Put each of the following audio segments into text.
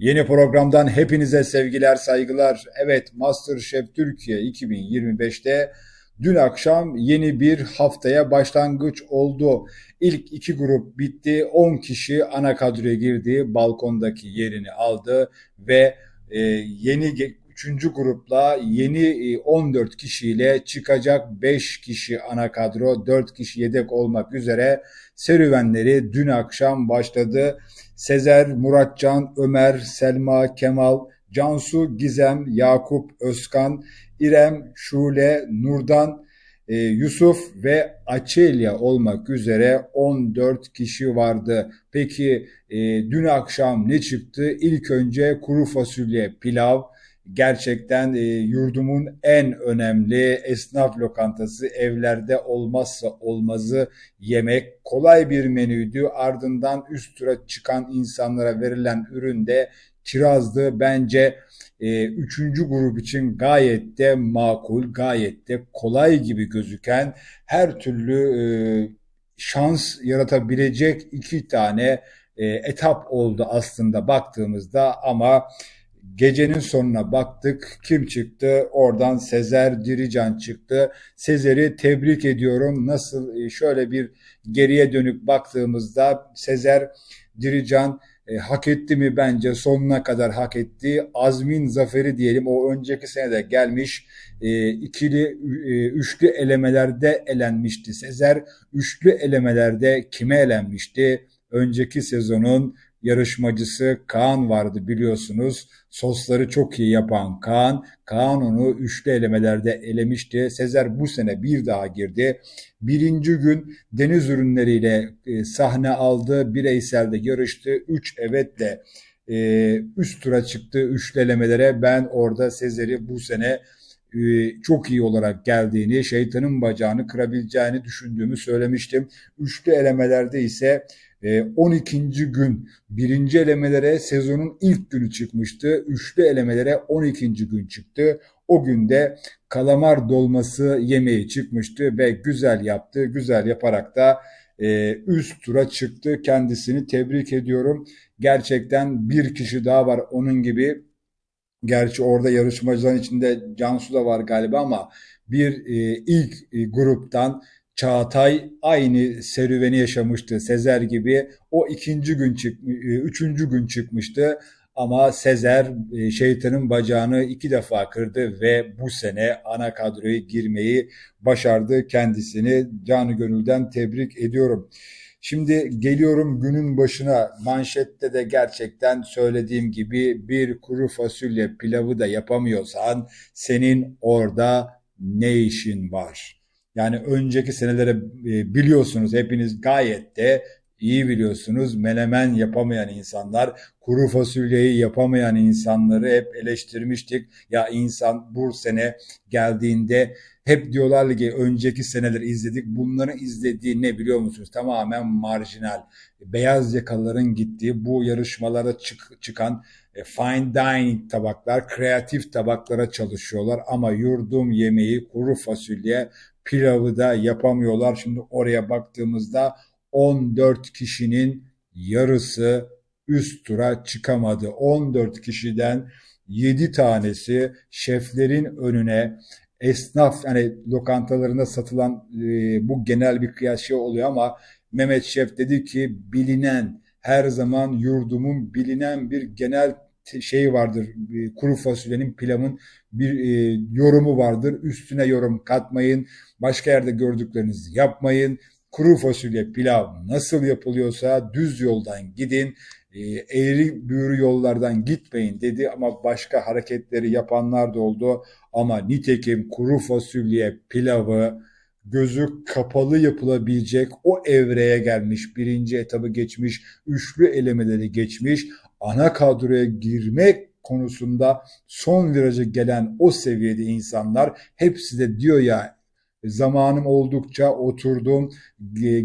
Yeni programdan hepinize sevgiler, saygılar. Evet, MasterChef Türkiye 2025'te dün akşam yeni bir haftaya başlangıç oldu. İlk iki grup bitti. 10 kişi ana kadroya girdi. Balkondaki yerini aldı ve e, yeni üçüncü grupla yeni 14 kişiyle çıkacak 5 kişi ana kadro, 4 kişi yedek olmak üzere serüvenleri dün akşam başladı. Sezer, Muratcan, Ömer, Selma, Kemal, Cansu, Gizem, Yakup, Özkan, İrem, Şule, Nurdan, e, Yusuf ve Açelya olmak üzere 14 kişi vardı. Peki e, dün akşam ne çıktı? İlk önce kuru fasulye pilav, gerçekten e, yurdumun en önemli esnaf lokantası evlerde olmazsa olmazı yemek. Kolay bir menüydü. Ardından üst tura çıkan insanlara verilen ürün de kirazdı. Bence e, üçüncü grup için gayet de makul gayet de kolay gibi gözüken her türlü e, şans yaratabilecek iki tane e, etap oldu aslında baktığımızda. Ama Gecenin sonuna baktık. Kim çıktı? Oradan Sezer Dirican çıktı. Sezer'i tebrik ediyorum. Nasıl e, şöyle bir geriye dönük baktığımızda Sezer Dirican e, hak etti mi bence sonuna kadar hak etti. Azmin zaferi diyelim o önceki senede gelmiş e, ikili e, üçlü elemelerde elenmişti. Sezer üçlü elemelerde kime elenmişti? Önceki sezonun yarışmacısı Kaan vardı biliyorsunuz. Sosları çok iyi yapan Kaan. Kaan onu üçlü elemelerde elemişti. Sezer bu sene bir daha girdi. Birinci gün deniz ürünleriyle e, sahne aldı. Bireyselde yarıştı. Üç evetle e, üst tura çıktı üçlü elemelere. Ben orada Sezer'i bu sene e, çok iyi olarak geldiğini, şeytanın bacağını kırabileceğini düşündüğümü söylemiştim. Üçlü elemelerde ise 12. Ee, gün birinci elemelere sezonun ilk günü çıkmıştı. Üçlü elemelere 12. gün çıktı. O günde kalamar dolması yemeği çıkmıştı ve güzel yaptı. Güzel yaparak da e, üst tura çıktı. Kendisini tebrik ediyorum. Gerçekten bir kişi daha var onun gibi. Gerçi orada yarışmacıların içinde Cansu da var galiba ama bir e, ilk e, gruptan Çağatay aynı serüveni yaşamıştı Sezer gibi. O ikinci gün çık, e, üçüncü gün çıkmıştı. Ama Sezer e, şeytanın bacağını iki defa kırdı ve bu sene ana kadroya girmeyi başardı. Kendisini canı gönülden tebrik ediyorum. Şimdi geliyorum günün başına manşette de gerçekten söylediğim gibi bir kuru fasulye pilavı da yapamıyorsan senin orada ne işin var? Yani önceki senelere e, biliyorsunuz hepiniz gayet de iyi biliyorsunuz menemen yapamayan insanlar, kuru fasulyeyi yapamayan insanları hep eleştirmiştik. Ya insan bu sene geldiğinde hep diyorlar ki önceki seneler izledik. Bunların izlediği ne biliyor musunuz? Tamamen marjinal. Beyaz yakalıların gittiği bu yarışmalara çık çıkan e, fine dining tabaklar, kreatif tabaklara çalışıyorlar ama yurdum yemeği, kuru fasulye, pilavı da yapamıyorlar. Şimdi oraya baktığımızda 14 kişinin yarısı üst tura çıkamadı. 14 kişiden 7 tanesi şeflerin önüne esnaf yani lokantalarında satılan e, bu genel bir kıyas şey oluyor ama Mehmet Şef dedi ki bilinen her zaman yurdumun bilinen bir genel şey vardır. Kuru fasulyenin pilavın bir e, yorumu vardır. Üstüne yorum katmayın. Başka yerde gördüklerinizi yapmayın. Kuru fasulye pilav nasıl yapılıyorsa düz yoldan gidin. E, eğri büğrü yollardan gitmeyin dedi ama başka hareketleri yapanlar da oldu. Ama nitekim kuru fasulye pilavı gözü kapalı yapılabilecek o evreye gelmiş. Birinci etabı geçmiş, üçlü elemeleri geçmiş ana kadroya girmek konusunda son viraja gelen o seviyede insanlar hepsi de diyor ya zamanım oldukça oturdum,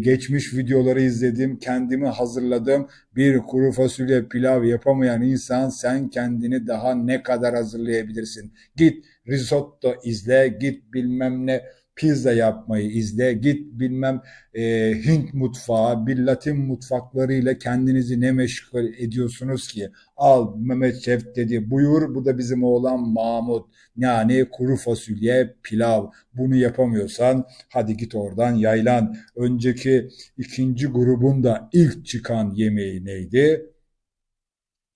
geçmiş videoları izledim, kendimi hazırladım. Bir kuru fasulye pilav yapamayan insan sen kendini daha ne kadar hazırlayabilirsin? Git risotto izle, git bilmem ne pizza yapmayı izle. Git bilmem e, Hint mutfağı, bir Latin mutfaklarıyla kendinizi ne meşgul ediyorsunuz ki? Al Mehmet Şef dedi buyur bu da bizim oğlan Mahmut. Yani kuru fasulye pilav. Bunu yapamıyorsan hadi git oradan yaylan. Önceki ikinci grubun da ilk çıkan yemeği neydi?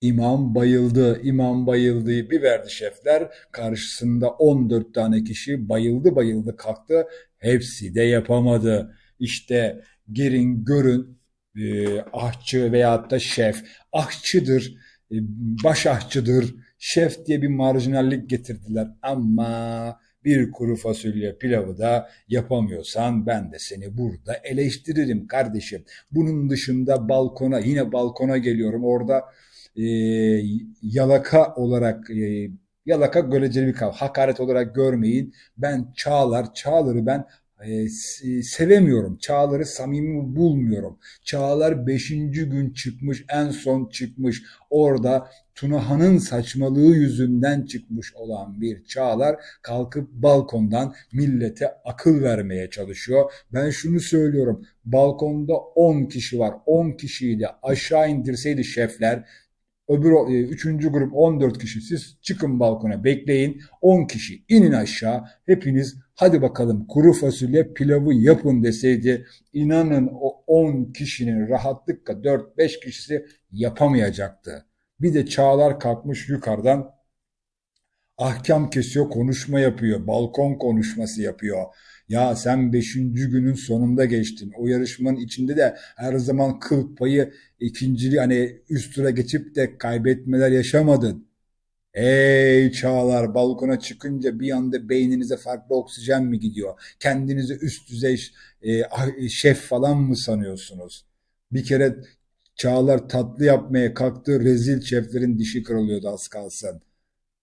İmam bayıldı, imam bayıldı bir verdi şefler. Karşısında 14 tane kişi bayıldı bayıldı kalktı. Hepsi de yapamadı. İşte girin görün e, ahçı veyahut da şef. Ahçıdır, e, baş ahçıdır, şef diye bir marjinallik getirdiler. Ama bir kuru fasulye pilavı da yapamıyorsan ben de seni burada eleştiririm kardeşim. Bunun dışında balkona yine balkona geliyorum. Orada e, yalaka olarak e, yalaka göreceli bir kavram. Hakaret olarak görmeyin. Ben Çağlar, Çağlar'ı ben e, sevemiyorum. Çağlar'ı samimi bulmuyorum. Çağlar beşinci gün çıkmış, en son çıkmış. Orada Tunaha'nın saçmalığı yüzünden çıkmış olan bir Çağlar kalkıp balkondan millete akıl vermeye çalışıyor. Ben şunu söylüyorum. Balkonda 10 kişi var. 10 kişiyi de aşağı indirseydi şefler Öbür e, üçüncü grup 14 kişi. Siz çıkın balkona bekleyin. 10 kişi inin aşağı. Hepiniz hadi bakalım kuru fasulye pilavı yapın deseydi inanın o 10 kişinin rahatlıkla 4-5 kişisi yapamayacaktı. Bir de çağlar kalkmış yukarıdan ahkam kesiyor, konuşma yapıyor, balkon konuşması yapıyor. Ya sen beşinci günün sonunda geçtin. O yarışmanın içinde de her zaman kıl payı ikinciliği hani üst tura geçip de kaybetmeler yaşamadın. Ey çağlar balkona çıkınca bir anda beyninize farklı oksijen mi gidiyor? Kendinizi üst düzey e, ah, şef falan mı sanıyorsunuz? Bir kere çağlar tatlı yapmaya kalktı rezil şeflerin dişi kırılıyordu az kalsın.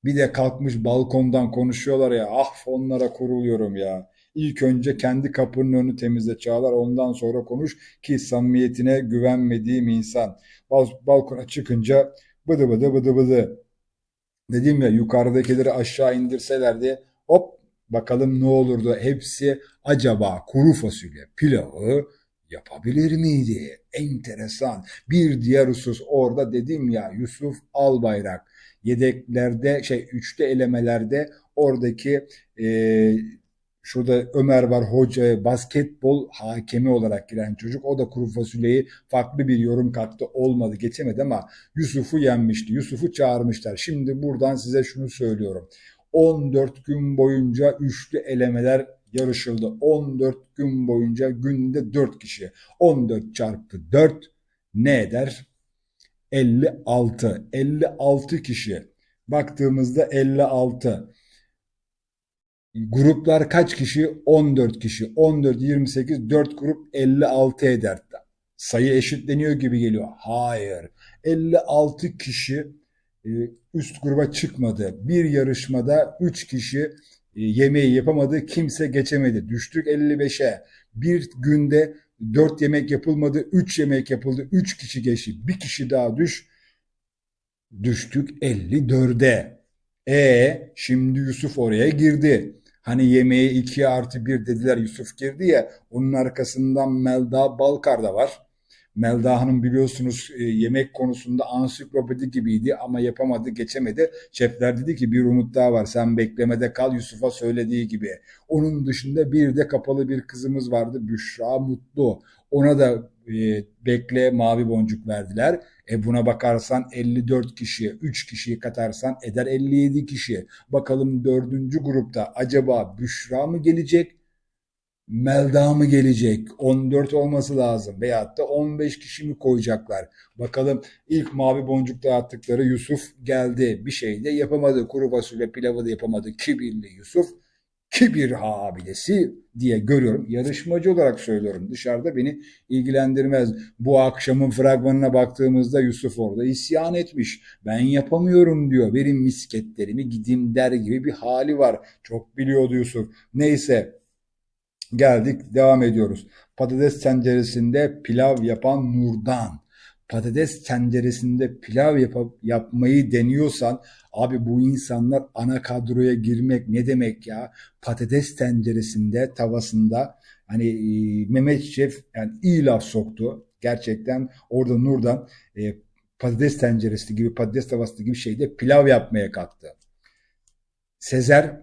Bir de kalkmış balkondan konuşuyorlar ya ah onlara kuruluyorum ya. İlk önce kendi kapının önünü temizle Çağlar ondan sonra konuş ki samimiyetine güvenmediğim insan. Bal balkona çıkınca bıdı bıdı bıdı bıdı. Dedim ya yukarıdakileri aşağı indirselerdi hop bakalım ne olurdu. Hepsi acaba kuru fasulye pilavı yapabilir miydi? Enteresan. Bir diğer husus orada dedim ya Yusuf Albayrak yedeklerde şey üçte elemelerde oradaki e, Şurada Ömer var hoca, basketbol hakemi olarak giren çocuk. O da kuru fasulyeyi farklı bir yorum kattı. Olmadı, geçemedi ama Yusuf'u yenmişti. Yusuf'u çağırmışlar. Şimdi buradan size şunu söylüyorum. 14 gün boyunca üçlü elemeler yarışıldı. 14 gün boyunca günde 4 kişi. 14 çarpı 4 ne eder? 56. 56 kişi. Baktığımızda 56. Gruplar kaç kişi? 14 kişi. 14, 28, 4 grup 56 eder. Sayı eşitleniyor gibi geliyor. Hayır. 56 kişi e, üst gruba çıkmadı. Bir yarışmada 3 kişi e, yemeği yapamadı. Kimse geçemedi. Düştük 55'e. Bir günde 4 yemek yapılmadı. 3 yemek yapıldı. 3 kişi geçti. Bir kişi daha düş. Düştük 54'e. E şimdi Yusuf oraya girdi. Hani yemeğe 2 artı 1 dediler Yusuf girdi ya onun arkasından Melda Balkar da var. Melda Hanım biliyorsunuz e, yemek konusunda ansiklopedi gibiydi ama yapamadı, geçemedi. Şefler dedi ki bir umut daha var sen beklemede kal Yusuf'a söylediği gibi. Onun dışında bir de kapalı bir kızımız vardı Büşra Mutlu. Ona da e, bekle mavi boncuk verdiler. E buna bakarsan 54 kişi, 3 kişiyi katarsan eder 57 kişi. Bakalım dördüncü grupta acaba Büşra mı gelecek, Melda mı gelecek? 14 olması lazım. Veyahut da 15 kişi mi koyacaklar? Bakalım ilk mavi boncuk dağıttıkları Yusuf geldi. Bir şey de yapamadı. Kuru fasulye pilavı da yapamadı. Kibirli Yusuf kibir abidesi diye görüyorum. Yarışmacı olarak söylüyorum. Dışarıda beni ilgilendirmez. Bu akşamın fragmanına baktığımızda Yusuf orada isyan etmiş. Ben yapamıyorum diyor. Verin misketlerimi gideyim der gibi bir hali var. Çok biliyordu Yusuf. Neyse geldik devam ediyoruz. Patates tenceresinde pilav yapan Nurdan. Patates tenceresinde pilav yapıp yapmayı deniyorsan abi bu insanlar ana kadroya girmek ne demek ya? Patates tenceresinde, tavasında hani e, Mehmet Şef yani iyi laf soktu. Gerçekten orada Nur'dan e, patates tenceresi gibi, patates tavası gibi şeyde pilav yapmaya kalktı. Sezer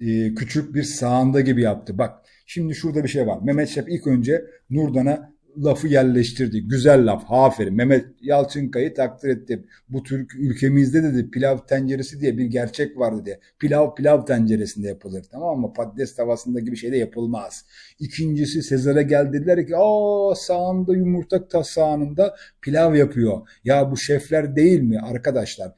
e, küçük bir sağında gibi yaptı. Bak şimdi şurada bir şey var. Mehmet Şef ilk önce Nurdan'a lafı yerleştirdi. Güzel laf. Aferin. Mehmet Yalçınkay'ı takdir ettim. Bu Türk ülkemizde dedi pilav tenceresi diye bir gerçek var dedi. Pilav pilav tenceresinde yapılır. Tamam mı? Patates tavasında gibi şey de yapılmaz. İkincisi Sezar'a geldiler ki aa sağında yumurta ta sağında pilav yapıyor. Ya bu şefler değil mi arkadaşlar?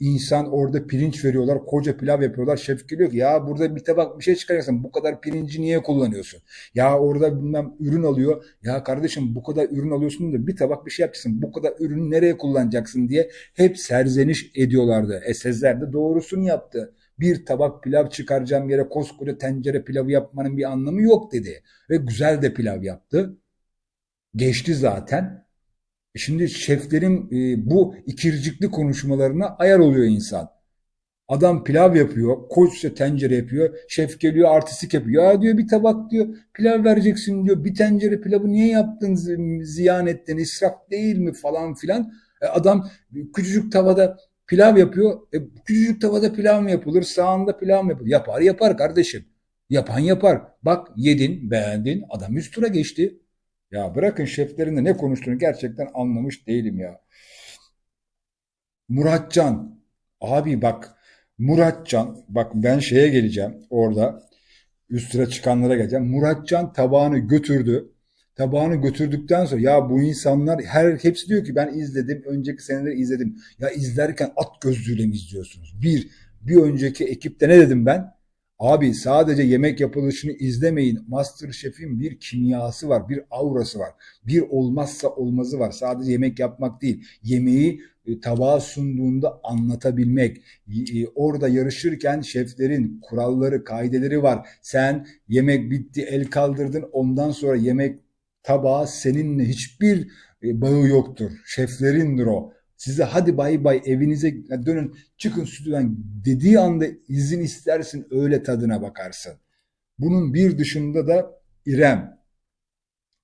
İnsan orada pirinç veriyorlar, koca pilav yapıyorlar. Şef geliyor ki ya burada bir tabak bir şey çıkaracaksın. Bu kadar pirinci niye kullanıyorsun? Ya orada bilmem ürün alıyor. Ya kardeşim bu kadar ürün alıyorsun da bir tabak bir şey yapacaksın. Bu kadar ürünü nereye kullanacaksın diye hep serzeniş ediyorlardı. E Sezer de doğrusunu yaptı. Bir tabak pilav çıkaracağım yere koskoca tencere pilavı yapmanın bir anlamı yok dedi. Ve güzel de pilav yaptı. Geçti zaten. Şimdi şeflerin e, bu ikircikli konuşmalarına ayar oluyor insan. Adam pilav yapıyor, koçça tencere yapıyor. Şef geliyor artistik yapıyor. Ya diyor bir tabak diyor pilav vereceksin diyor. Bir tencere pilavı niye yaptın ziyan ettin israf değil mi falan filan. E, adam küçücük tavada pilav yapıyor. E, küçücük tavada pilav mı yapılır? Sağında pilav mı yapılır? Yapar yapar kardeşim. Yapan yapar. Bak yedin beğendin adam üst tura geçti. Ya bırakın şeflerin de ne konuştuğunu gerçekten anlamış değilim ya. Muratcan. Abi bak Muratcan bak ben şeye geleceğim orada üst sıra çıkanlara geleceğim. Muratcan tabağını götürdü. Tabağını götürdükten sonra ya bu insanlar her hepsi diyor ki ben izledim. Önceki seneleri izledim. Ya izlerken at gözlüğüyle mi izliyorsunuz? Bir, bir önceki ekipte ne dedim ben? Abi sadece yemek yapılışını izlemeyin. Masterchef'in bir kimyası var, bir aurası var. Bir olmazsa olmazı var. Sadece yemek yapmak değil. Yemeği e, tabağa sunduğunda anlatabilmek. E, orada yarışırken şeflerin kuralları, kaideleri var. Sen yemek bitti, el kaldırdın. Ondan sonra yemek tabağa seninle hiçbir e, bağı yoktur. Şeflerindir o size hadi bay bay evinize dönün çıkın stüdyodan dediği anda izin istersin öyle tadına bakarsın. Bunun bir dışında da İrem.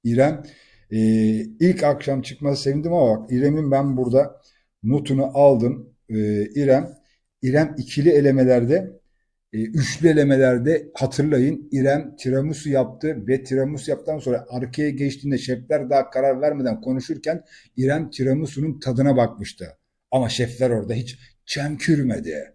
İrem e, ilk akşam çıkması sevindim ama bak İrem'in ben burada notunu aldım. E, İrem İrem ikili elemelerde üçlü elemelerde hatırlayın İrem tiramisu yaptı ve tiramisu yaptıktan sonra arkaya geçtiğinde şefler daha karar vermeden konuşurken İrem tiramisu'nun tadına bakmıştı. Ama şefler orada hiç çemkürmedi.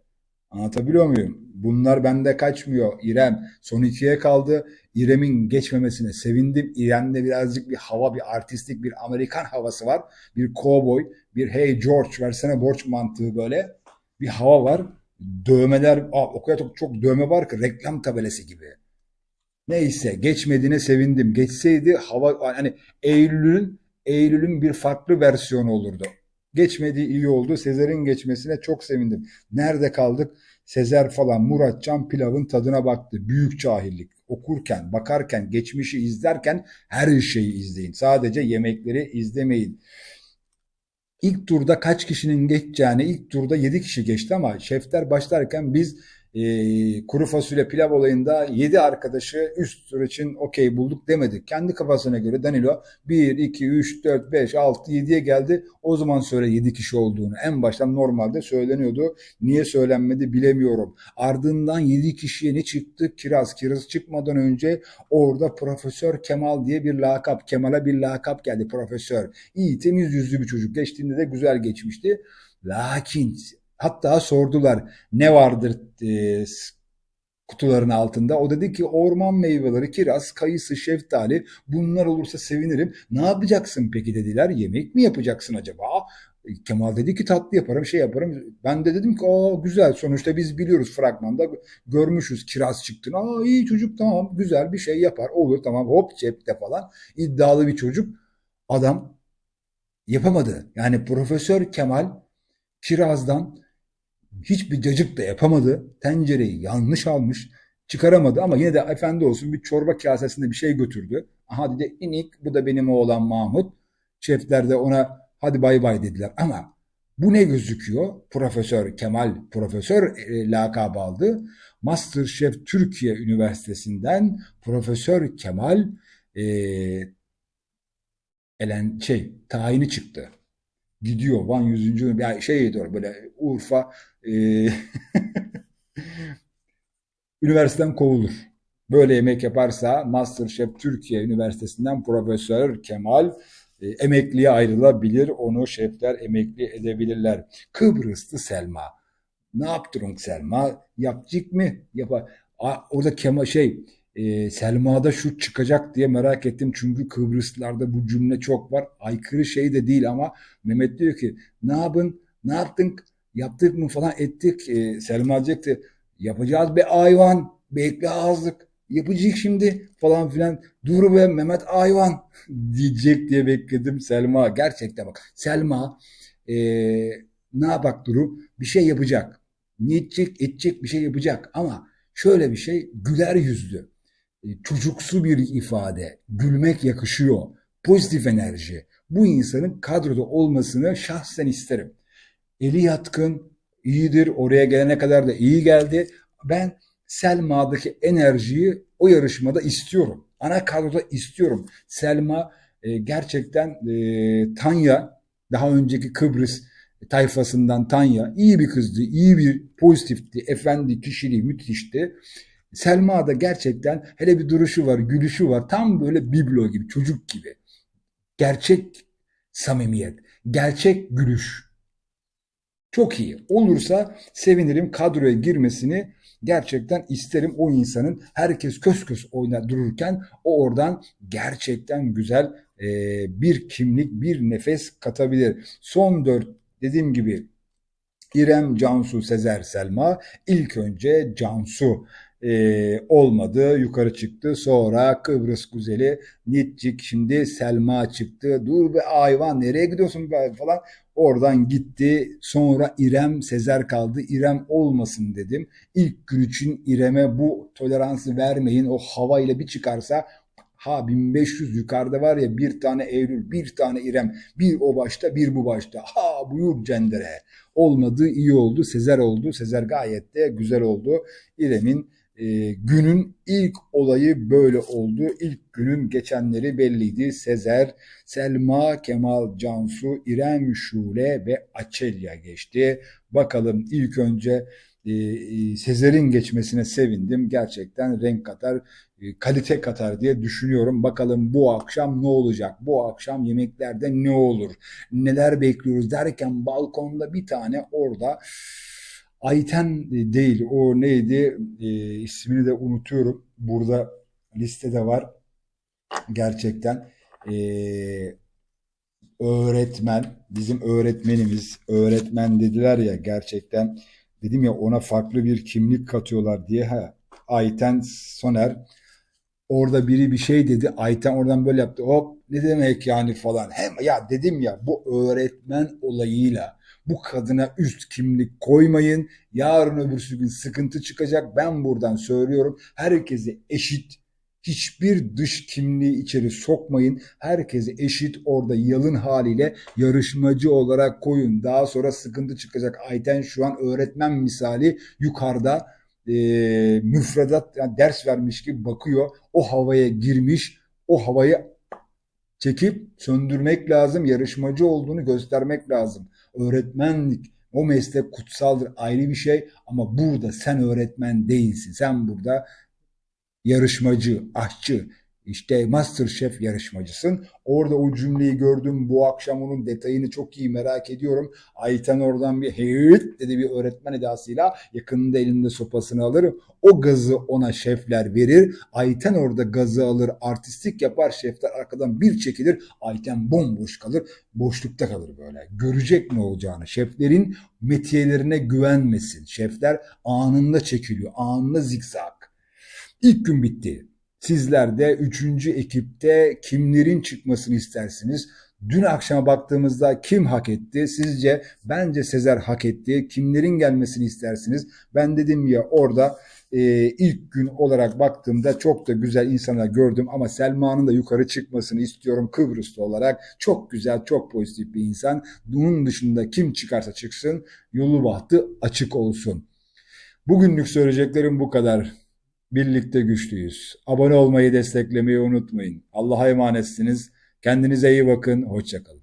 Anlatabiliyor muyum? Bunlar bende kaçmıyor. İrem son ikiye kaldı. İrem'in geçmemesine sevindim. İrem'de birazcık bir hava, bir artistik, bir Amerikan havası var. Bir cowboy, bir hey George versene borç mantığı böyle bir hava var dövmeler o kadar çok, çok dövme var ki reklam tabelası gibi. Neyse geçmediğine sevindim. Geçseydi hava hani Eylül'ün Eylül'ün bir farklı versiyonu olurdu. Geçmediği iyi oldu. Sezer'in geçmesine çok sevindim. Nerede kaldık? Sezer falan Muratcan pilavın tadına baktı. Büyük cahillik. Okurken, bakarken, geçmişi izlerken her şeyi izleyin. Sadece yemekleri izlemeyin. İlk turda kaç kişinin geçeceğini ilk turda 7 kişi geçti ama şefler başlarken biz e, kuru fasulye pilav olayında 7 arkadaşı üst tur için okey bulduk demedik. Kendi kafasına göre Danilo 1, 2, 3, 4, 5, 6, 7'ye geldi. O zaman söyle 7 kişi olduğunu. En baştan normalde söyleniyordu. Niye söylenmedi bilemiyorum. Ardından 7 kişiye ne çıktı? Kiraz. Kiraz çıkmadan önce orada Profesör Kemal diye bir lakap. Kemal'a bir lakap geldi profesör. İyi temiz yüzlü bir çocuk. Geçtiğinde de güzel geçmişti. Lakin Hatta sordular ne vardır e, kutuların altında. O dedi ki orman meyveleri, kiraz, kayısı, şeftali bunlar olursa sevinirim. Ne yapacaksın peki dediler. Yemek mi yapacaksın acaba? E, Kemal dedi ki tatlı yaparım, şey yaparım. Ben de dedim ki aa güzel sonuçta biz biliyoruz fragmanda görmüşüz kiraz çıktığını. Aa iyi çocuk tamam güzel bir şey yapar olur tamam hop cepte falan. iddialı bir çocuk. Adam yapamadı. Yani Profesör Kemal kirazdan hiçbir cacık da yapamadı. Tencereyi yanlış almış. Çıkaramadı ama yine de efendi olsun bir çorba kasesinde bir şey götürdü. Aha dedi inik bu da benim oğlan Mahmut. Şefler de ona hadi bay bay dediler ama bu ne gözüküyor? Profesör Kemal Profesör e, lakabı aldı. Masterchef Türkiye Üniversitesi'nden Profesör Kemal e, elen şey tayini çıktı. Gidiyor Van 100. ya şey diyor böyle Urfa e, üniversiteden kovulur. Böyle yemek yaparsa Masterchef Türkiye Üniversitesi'nden Profesör Kemal e, emekliye ayrılabilir. Onu şefler emekli edebilirler. Kıbrıslı Selma. Ne yaptın Selma? Yapacak mı? Yapar. Orada Kemal şey e, Selma'da şu çıkacak diye merak ettim. Çünkü Kıbrıslılarda bu cümle çok var. Aykırı şey de değil ama Mehmet diyor ki ne yapın? Ne yaptın? Yaptık mı falan ettik. E, Selma diyecekti. Yapacağız be hayvan. Bekle azlık. Yapacak şimdi falan filan. Dur be Mehmet hayvan diyecek diye bekledim Selma. Gerçekten bak. Selma e, ne yapak Duru? Bir şey yapacak. Ne edecek? Edecek bir şey yapacak. Ama şöyle bir şey güler yüzlü. E, çocuksu bir ifade. Gülmek yakışıyor. Pozitif enerji. Bu insanın kadroda olmasını şahsen isterim. Eli yatkın, iyidir. Oraya gelene kadar da iyi geldi. Ben Selma'daki enerjiyi o yarışmada istiyorum. Ana kadroda istiyorum. Selma e, gerçekten e, Tanya daha önceki Kıbrıs tayfasından Tanya iyi bir kızdı, iyi bir pozitifti, efendi kişiliği müthişti. Selma da gerçekten hele bir duruşu var, gülüşü var. Tam böyle biblo gibi, çocuk gibi. Gerçek samimiyet, gerçek gülüş. Çok iyi. Olursa sevinirim kadroya girmesini gerçekten isterim o insanın herkes kös kös oynar dururken o oradan gerçekten güzel e, bir kimlik, bir nefes katabilir. Son dört dediğim gibi İrem, Cansu, Sezer, Selma. İlk önce Cansu e, olmadı. Yukarı çıktı. Sonra Kıbrıs güzeli Nitcik. Şimdi Selma çıktı. Dur be hayvan nereye gidiyorsun be falan. Oradan gitti. Sonra İrem Sezer kaldı. İrem olmasın dedim. İlk gün için İrem'e bu toleransı vermeyin. O havayla bir çıkarsa Ha 1500 yukarıda var ya bir tane Eylül, bir tane İrem, bir o başta, bir bu başta. Ha buyur cendere. Olmadı, iyi oldu. Sezer oldu. Sezer gayet de güzel oldu. İrem'in e, günün ilk olayı böyle oldu. İlk günün geçenleri belliydi. Sezer, Selma, Kemal, Cansu, İrem, Şule ve Açelya geçti. Bakalım ilk önce e, e, Sezer'in geçmesine sevindim. Gerçekten renk katar, e, kalite katar diye düşünüyorum. Bakalım bu akşam ne olacak? Bu akşam yemeklerde ne olur? Neler bekliyoruz derken balkonda bir tane orada Ayten değil o neydi? E, ismini de unutuyorum. Burada listede var. Gerçekten e, öğretmen bizim öğretmenimiz öğretmen dediler ya gerçekten dedim ya ona farklı bir kimlik katıyorlar diye. Ha Ayten Soner orada biri bir şey dedi. Ayten oradan böyle yaptı. Hop ne demek yani falan. Hem ya dedim ya bu öğretmen olayıyla bu kadına üst kimlik koymayın. Yarın öbürsü gün sıkıntı çıkacak. Ben buradan söylüyorum. Herkese eşit hiçbir dış kimliği içeri sokmayın. Herkese eşit orada yalın haliyle yarışmacı olarak koyun. Daha sonra sıkıntı çıkacak. Ayten şu an öğretmen misali yukarıda e, müfredat yani ders vermiş gibi bakıyor. O havaya girmiş. O havayı çekip söndürmek lazım. Yarışmacı olduğunu göstermek lazım öğretmenlik o meslek kutsaldır ayrı bir şey ama burada sen öğretmen değilsin. Sen burada yarışmacı, aşçı, işte Masterchef yarışmacısın. Orada o cümleyi gördüm. Bu akşam onun detayını çok iyi merak ediyorum. Ayten oradan bir heyit dedi bir öğretmen edasıyla yakınında elinde sopasını alır. O gazı ona şefler verir. Ayten orada gazı alır. Artistik yapar. Şefler arkadan bir çekilir. Ayten bomboş kalır. Boşlukta kalır böyle. Görecek ne olacağını. Şeflerin metiyelerine güvenmesin. Şefler anında çekiliyor. Anında zikzak. İlk gün bitti. Sizler de üçüncü ekipte kimlerin çıkmasını istersiniz? Dün akşama baktığımızda kim hak etti? Sizce bence Sezer hak etti. Kimlerin gelmesini istersiniz? Ben dedim ya orada e, ilk gün olarak baktığımda çok da güzel insanlar gördüm ama Selma'nın da yukarı çıkmasını istiyorum Kıbrıslı olarak. Çok güzel, çok pozitif bir insan. Bunun dışında kim çıkarsa çıksın yolu bahtı açık olsun. Bugünlük söyleyeceklerim bu kadar. Birlikte güçlüyüz. Abone olmayı, desteklemeyi unutmayın. Allah'a emanetsiniz. Kendinize iyi bakın. Hoşçakalın.